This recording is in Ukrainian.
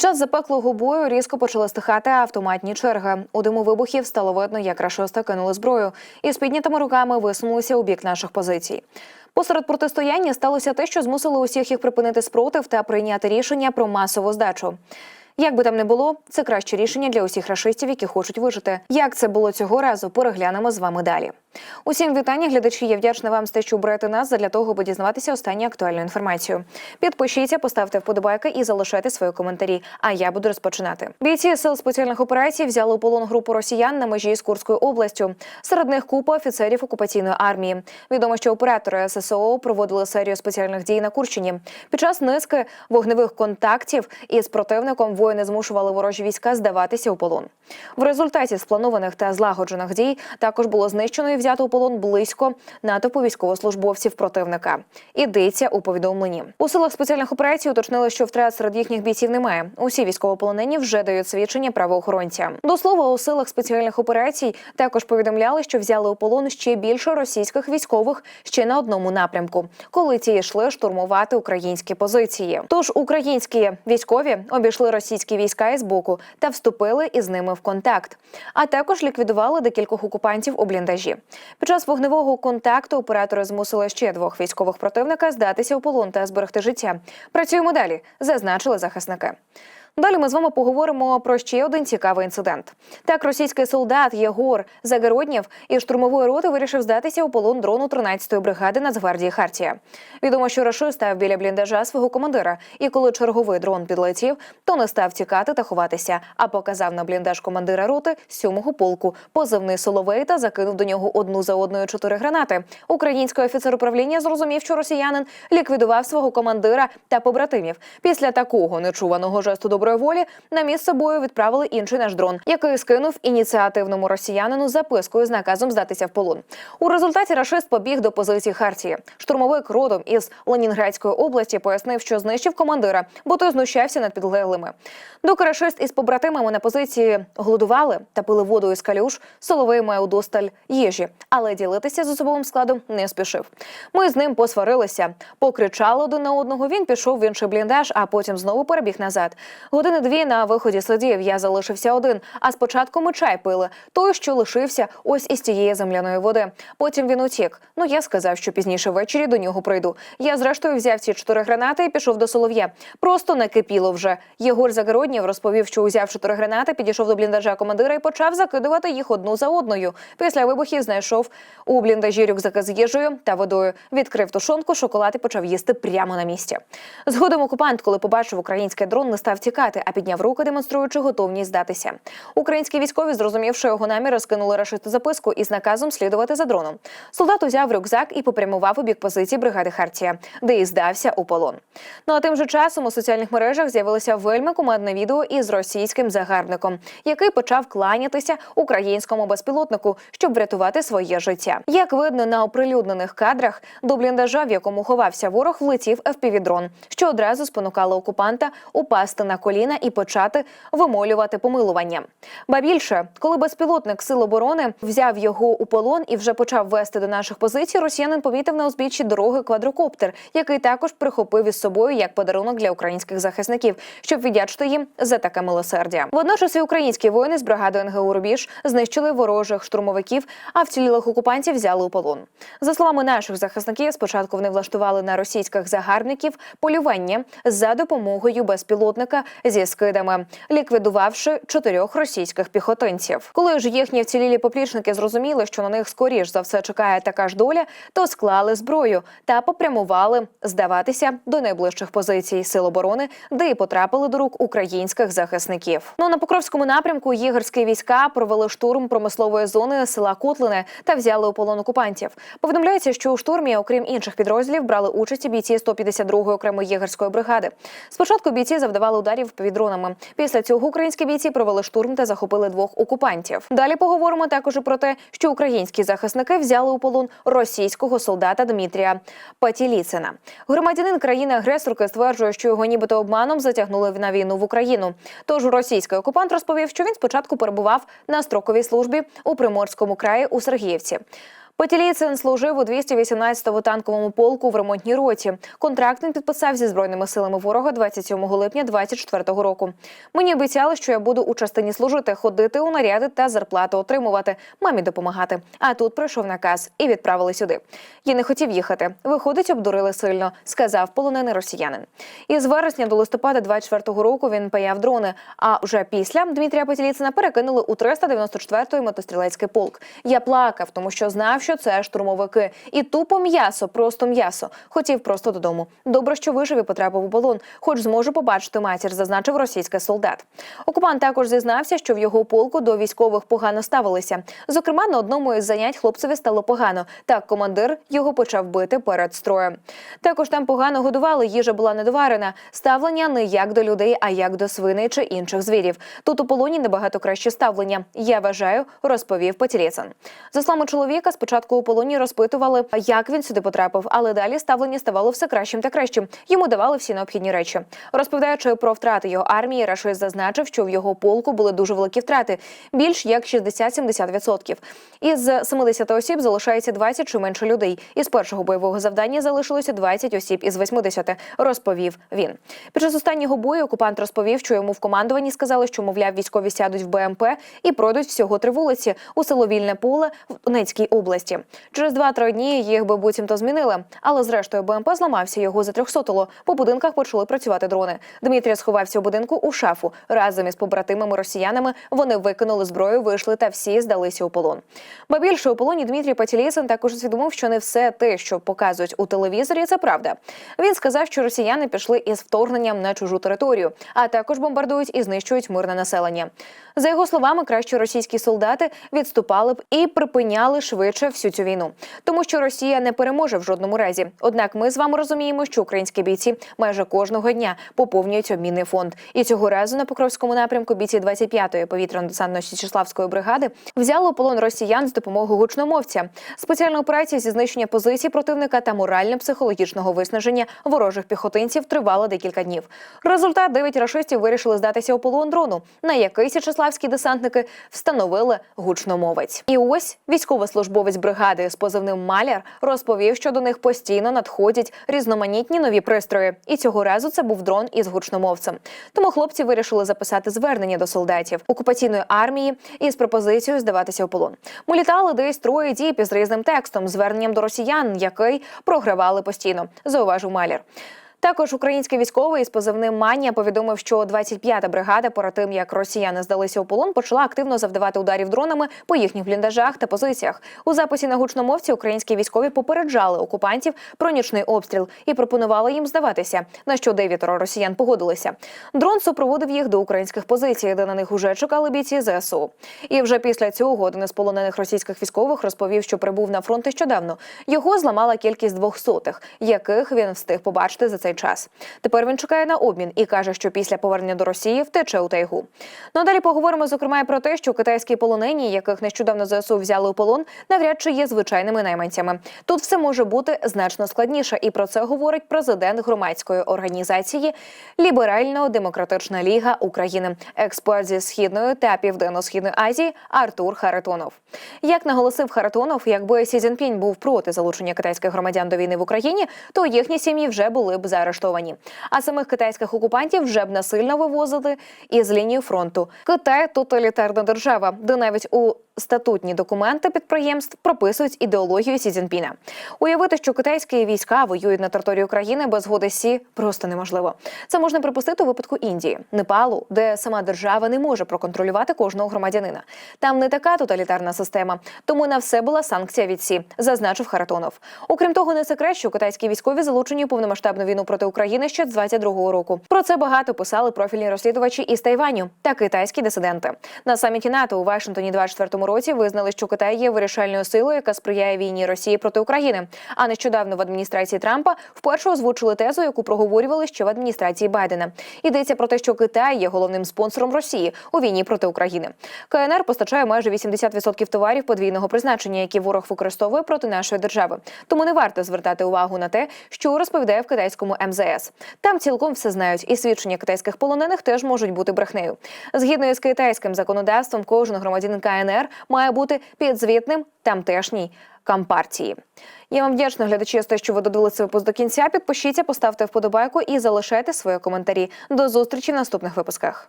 Час запеклого бою різко почали стихати автоматні черги. У диму вибухів стало видно, як рашисти кинули зброю і з піднятими руками висунулися у бік наших позицій. Посеред протистояння сталося те, що змусило усіх їх припинити спротив та прийняти рішення про масову здачу. Як би там не було, це краще рішення для усіх рашистів, які хочуть вижити. Як це було цього разу, переглянемо з вами далі. Усім вітання, глядачі. Я вдячна вам за те, що оберете нас для того, аби дізнаватися останню актуальну інформацію. Підпишіться, поставте вподобайки і залишайте свої коментарі. А я буду розпочинати. Бійці сил спеціальних операцій взяли у полон групу росіян на межі з Курською областю. Серед них купа офіцерів окупаційної армії. Відомо, що оператори ССО проводили серію спеціальних дій на Курщині. Під час низки вогневих контактів із противником воїни змушували ворожі війська здаватися у полон. В результаті спланованих та злагоджених дій також було знищено і взято у полон близько натовпу військовослужбовців противника. Ідеться у повідомленні. У силах спеціальних операцій уточнили, що втрат серед їхніх бійців немає. Усі військовополонені вже дають свідчення правоохоронцям. До слова, у силах спеціальних операцій також повідомляли, що взяли у полон ще більше російських військових ще на одному напрямку, коли ті йшли штурмувати українські позиції. Тож українські військові обійшли російські війська із боку та вступили із ними в контакт, а також ліквідували декількох окупантів у бліндажі. Під час вогневого контакту оператори змусили ще двох військових противника здатися у полон та зберегти життя. Працюємо далі, зазначили захисники. Далі ми з вами поговоримо про ще один цікавий інцидент. Так, російський солдат Єгор Загороднєв із штурмової роти вирішив здатися у полон дрону 13-ї бригади Нацгвардії Хартія. Відомо, що рашист став біля бліндажа свого командира, і коли черговий дрон підлетів, то не став тікати та ховатися, а показав на бліндаж командира роти сьомого полку, позивний Соловей та закинув до нього одну за одною чотири гранати. Український офіцер управління зрозумів, що росіянин ліквідував свого командира та побратимів. Після такого нечуваного жесту доброї волі на місце бою відправили інший наш дрон, який скинув ініціативному росіянину запискою з наказом здатися в полон. У результаті рашист побіг до позиції Хартії. Штурмовик родом із Ленінградської області пояснив, що знищив командира, бо той знущався над підлеглими. Доки рашист із побратимами на позиції голодували та пили воду із калюш, Соловей має удосталь їжі, але ділитися з особовим складом не спішив. Ми з ним посварилися, покричали один на одного. Він пішов в інший бліндаж, а потім знову перебіг назад. Години дві на виході слідів я залишився один. А спочатку ми чай пили. Той, що лишився ось із тієї земляної води. Потім він утік. Ну я сказав, що пізніше ввечері до нього прийду. Я зрештою взяв ці чотири гранати і пішов до Солов'я. Просто не кипіло вже. Єгор Загороднєв розповів, що узяв чотири гранати, підійшов до бліндажа командира і почав закидувати їх одну за одною. Після вибухів знайшов у бліндажі рюкзаки з їжею та водою. Відкрив тушонку, шоколад і почав їсти прямо на місці. Згодом окупант, коли побачив український дрон, не став тікати, а підняв руки, демонструючи готовність здатися. Українські військові, зрозумівши його наміри, скинули рашисту записку із наказом слідувати за дроном. Солдат узяв рюкзак і попрямував у бік позиції бригади Хартія, де і здався у полон. Ну а тим же часом у соціальних мережах з'явилося вельми кумедне відео із російським загарбником, який почав кланятися українському безпілотнику, щоб врятувати своє життя. Як видно на оприлюднених кадрах, до бліндажа, в якому ховався ворог, влетів FPV-дрон, що одразу спонукало окупанта упасти на коліна і почати вимолювати помилування. Ба більше, коли безпілотник сил оборони взяв його у полон і вже почав вести до наших позицій, росіянин помітив на узбіччі дороги квадрокоптер, який також прихопив із собою як подарунок для українських захисників, щоб віддячити їм за таке милосердя. Водночас і українські воїни з бригади НГУ «Рубіж» знищили ворожих штурмовиків, а вцілілих окупантів взяли у полон. За словами наших захисників, спочатку вони влаштували на російських загарбників полювання за допомогою безпілотника зі скидами, ліквідувавши чотирьох російських піхотинців. Коли ж їхні вцілілі поплічники зрозуміли, що на них скоріш за все чекає така ж доля, то склали зброю та попрямували здаватися до найближчих позицій сил оборони, де й потрапили до рук українських захисників. Ну на покровському напрямку єгерські війська провели штурм промислової зони села Котлине та взяли у полон окупантів. Повідомляється, що у штурмі, окрім інших підрозділів, брали участь бійці 152-ї окремої єгерської бригади. Спочатку бійці завдавали ударів повідронами. Після цього українські бійці провели штурм та захопили двох окупантів. Далі поговоримо також про те, що українські захисники взяли у полон російського солдата Дмитрія Патіліцина. Громадянин країни-агресорки стверджує, що його нібито обманом затягнули на війну в Україну. Тож російський окупант розповів, що він спочатку перебував на строковій службі у Приморському краї у Сергіївці. Потілійцин служив у 218-му танковому полку в ремонтній роті. Контракт він підписав зі збройними силами ворога 27 липня 24-го року. Мені обіцяли, що я буду у частині служити, ходити у наряди та зарплату отримувати, мамі допомагати. А тут прийшов наказ і відправили сюди. Я не хотів їхати. Виходить, обдурили сильно, сказав полонений росіянин. Із вересня до листопада 24-го року він паяв дрони. А вже після Дмитрія Потіліцина перекинули у 394-й мотострілецький полк. Я плакав, тому що знав, що це штурмовики. І тупо м'ясо, просто м'ясо. Хотів просто додому. Добре, що вижив і потрапив у полон, хоч зможу побачити матір, зазначив російський солдат. Окупант також зізнався, що в його полку до військових погано ставилися. Зокрема, на одному із занять хлопцеві стало погано. Так командир його почав бити перед строєм. Також там погано годували, їжа була недоварена. Ставлення не як до людей, а як до свиней чи інших звірів. Тут у полоні набагато краще ставлення. Я вважаю, розповів Потілєцин. За словами чоловіка, спочатку у полоні розпитували, як він сюди потрапив, але далі ставлення ставало все кращим та кращим. Йому давали всі необхідні речі. Розповідаючи про втрати його армії, Рашис зазначив, що в його полку були дуже великі втрати більш як 60-70%. Із 70 осіб залишається 20 чи менше людей. Із першого бойового завдання залишилося 20 осіб із 80, розповів він. Під час останнього бою окупант розповів, що йому в командуванні сказали, що мовляв військові сядуть в БМП і пройдуть всього три вулиці у село Вільне поле в Донецькій області. Через 2-3 дні їх би буцімто змінили, але зрештою БМП зламався його затрьохсотило. По будинках почали працювати дрони. Дмитрій сховався у будинку у шафу. Разом із побратимами росіянами вони викинули зброю, вийшли та всі здалися у полон. Ба більше у полоні Дмитрій Патілісин також усвідомив, що не все те, що показують у телевізорі, це правда. Він сказав, що росіяни пішли із вторгненням на чужу територію, а також бомбардують і знищують мирне населення. За його словами, кращі російські солдати відступали б і припиняли швидше всю цю війну, тому що Росія не переможе в жодному разі. Однак ми з вами розуміємо, що українські бійці майже кожного дня поповнюють обмінний фонд. І цього разу на Покровському напрямку бійці 25-ї повітряно-десантно січеславської бригади взяли полон росіян з допомогою гучномовця. Спеціальна операція зі знищення позицій противника та морально-психологічного виснаження ворожих піхотинців тривала декілька днів. Результат дев'ять рашистів вирішили здатися у полон дрону, на який січеславські десантники встановили гучномовець. І ось військовослужбовець бригади з позивним Маляр розповів, що до них постійно надходять різноманітні нові пристрої. І цього разу це був дрон із гучномовцем. Тому хлопці вирішили записати звернення до солдатів окупаційної армії із пропозицією здаватися у полон. Ми літали десь троє діб із різним текстом, зверненням до росіян, який програвали постійно. Зауважив Маляр. Також український військовий із позивним Манія повідомив, що 25-та бригада, перед тим як росіяни здалися у полон, почала активно завдавати ударів дронами по їхніх бліндажах та позиціях. У записі на гучномовці українські військові попереджали окупантів про нічний обстріл і пропонували їм здаватися. На що дев'ятеро росіян погодилися. Дрон супроводив їх до українських позицій, де на них уже чекали бійці ЗСУ. І вже після цього один із полонених російських військових розповів, що прибув на фронт нещодавно. Його зламала кількість двохсотих, яких він встиг побачити за цей час. Тепер він чекає на обмін і каже, що після повернення до Росії втече у тайгу. Ну а далі поговоримо зокрема і про те, що китайські полонені, яких нещодавно ЗСУ взяли у полон, навряд чи є звичайними найманцями. Тут все може бути значно складніше, і про це говорить президент громадської організації Ліберально-демократична ліга України, експерт зі східної та південно-східної Азії Артур Харитонов. Як наголосив Харитонов, якби Сі Цзіньпінь був проти залучення китайських громадян до війни в Україні, то їхні сім'ї вже були б заарештовані. А самих китайських окупантів вже б насильно вивозили із лінії фронту. Китай тоталітарна держава, де навіть у статутні документи підприємств прописують ідеологію Сі Цзіньпіна. Уявити, що китайські війська воюють на території України без згоди Сі просто неможливо. Це можна припустити у випадку Індії, Непалу, де сама держава не може проконтролювати кожного громадянина. Там не така тоталітарна система, тому на все була санкція від Сі, зазначив Харатонов. Окрім того, не секрет, що китайські військові залучені у повномасштабну війну проти України ще з 22-го року. Про це багато писали профільні розслідувачі із Тайваню та китайські дисиденти. На саміті НАТО у Вашингтоні 24-му році визнали, що Китай є вирішальною силою, яка сприяє війні Росії проти України. А нещодавно в адміністрації Трампа вперше озвучили тезу, яку проговорювали ще в адміністрації Байдена. Йдеться про те, що Китай є головним спонсором Росії у війні проти України. КНР постачає майже 80% товарів подвійного призначення, які ворог використовує проти нашої держави. Тому не варто звертати увагу на те, що розповідає в китайському МЗС. Там цілком все знають, і свідчення китайських полонених теж можуть бути брехнею. Згідно із китайським законодавством, кожен громадянин КНР має бути підзвітним тамтешній кампартії. Я вам вдячна глядачі за те, що ви додивилися випуск до кінця. Підпишіться, поставте вподобайку і залишайте свої коментарі. До зустрічі в наступних випусках.